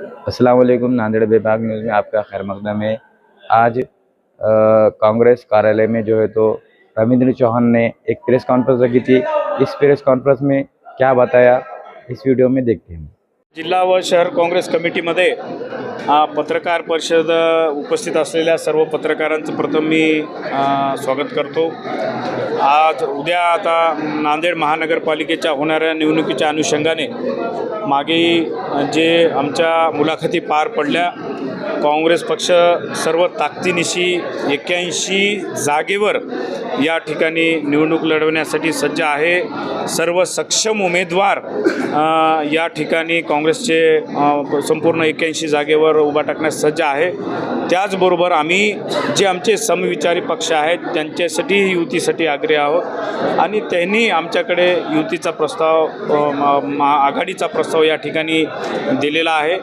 असलकुम नांदेड़ विभाग न्यूज़ में आपका खैर मकदम है। आज कांग्रेस कार्यालय में जो है तो रविंद्र चौहान ने एक प्रेस कॉन्फ्रेंस रखी थी। इस प्रेस कॉन्फ्रेंस में क्या बताया इस वीडियो में देखते हैं। जिल्हा व शहर काँग्रेस कमिटीमध्ये हा पत्रकार परिषद उपस्थित असलेल्या सर्व पत्रकारांचं प्रथम मी स्वागत करतो. आज उद्या आता नांदेड महानगरपालिकेच्या होणाऱ्या निवडणुकीच्या अनुषंगाने मागे जे आमच्या मुलाखती पार पडल्या काँग्रेस पक्ष सर्व ताकदीनिशी एक्क्याऐंशी जागेवर या ठिकाणी निवडणूक लढवण्यासाठी सज्ज आहे. सर्व सक्षम उमेदवार या ठिकाणी काँग्रेसचे संपूर्ण एक्क्याऐंशी जागेवर उभा टाकण्यास सज्ज आहे. त्याचबरोबर आम्ही जे आमचे समविचारी पक्ष आहेत त्यांच्यासाठी युतीसाठी आग्रही आहोत. आणि त्यांनी आमच्याकडे युतीचा प्रस्ताव म- मा- आघाडीचा प्रस्ताव या ठिकाणी दिलेला आहे.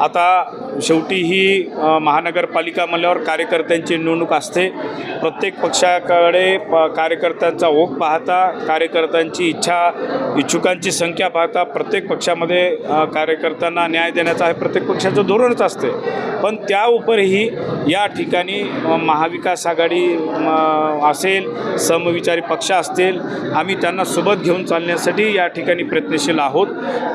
आता शेवटी ही महानगरपालिका म्हणल्यावर कार्यकर्त्यांची निवडणूक असते. प्रत्येक पक्षाकडे प कार्यकर्त्यांचा ओघ पाहता कार्यकर्त्यांची इच्छा इच्छुकांची संख्या पाहता प्रत्येक पक्षामध्ये कार्यकर्त्यांना न्याय देण्याचा हे प्रत्येक पक्षाचं धोरणच असते. पण त्या उपरही या ठिकाणी महाविकास आघाडी असेल समविचारी पक्ष असतील आम्ही त्यांना सोबत घेऊन चालण्यासाठी या ठिकाणी प्रयत्नशील आहोत.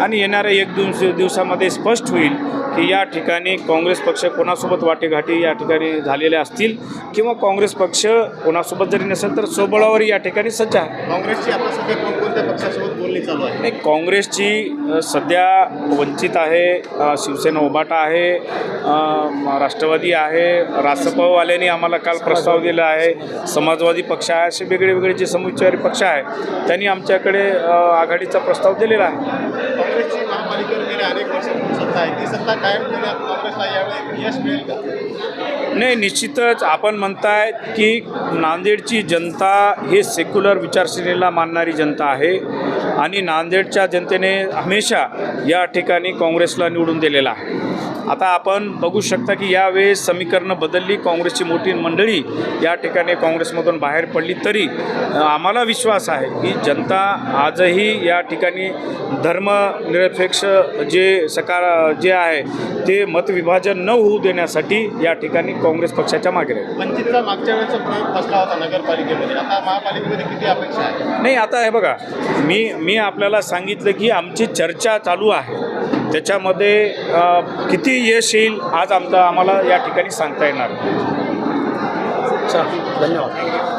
आणि येणाऱ्या एक दिवस दिवसामध्ये स्पष्ट होईल की या ठिकाणी काँग्रेस पक्ष कोणासोबत वाटेघाटी या ठिकाणी झालेल्या असतील किंवा काँग्रेस पक्ष कोणासोबत जरी नसेल तर स्वबळावर या ठिकाणी सज्ज आहे. काँग्रेसची आता सध्या कोणकोणत्या पक्षासोबत बोलणी चालू आहे? नाही काँग्रेसची सध्या वंचित आहे शिवसेना उभाटा आहे राष्ट्रवादी आहे रासपवाल्यांनी आम्हाला काल प्रस्ताव दिला आहे समाजवादी पक्ष आहे असे वेगळे वेगळे जे समविचारी पक्ष आहे त्यांनी आमच्याकडे आघाडीचा प्रस्ताव दिलेला आहे. काँग्रेसची महापालिकेवर गेल्या अनेक वर्षांपासून सत्ता आहे. ती सत्ता कायम ठेवण्यात काँग्रेसला यावेळी यश मिळेल का? नाही निश्चितच आपण म्हणताय की नांदेडची जनता हे सेक्युलर विचारसरणीला मानणारी जनता आहे आणि नांदेडच्या जनतेने हमेशा या ठिकाणी काँग्रेसला निवडून दिलेला आहे. आता आपण बघू शकता की यावेळेस समीकरणं बदलली काँग्रेसची मोठी मंडळी या ठिकाणी काँग्रेसमधून बाहेर पडली तरी आम्हाला विश्वास आहे की जनता आजही या ठिकाणी धर्मनिरपेक्ष जे सकार जे आहे ते मतविभाजन न होऊ देण्यासाठी या ठिकाणी काँग्रेस पक्षाच्या मागे राहील. वंचितचा मागच्या वेळेचा प्रयोग बसला होता नगरपालिकेमध्ये. आता महापालिकेमध्ये किती अपेक्षा आहे? नाही आता हे बघा मी मी आपल्याला सांगितलं की आमची चर्चा चालू आहे. त्याच्यामध्ये किती यश येईल आज आमचा आम्हाला या ठिकाणी सांगता येणार. धन्यवाद.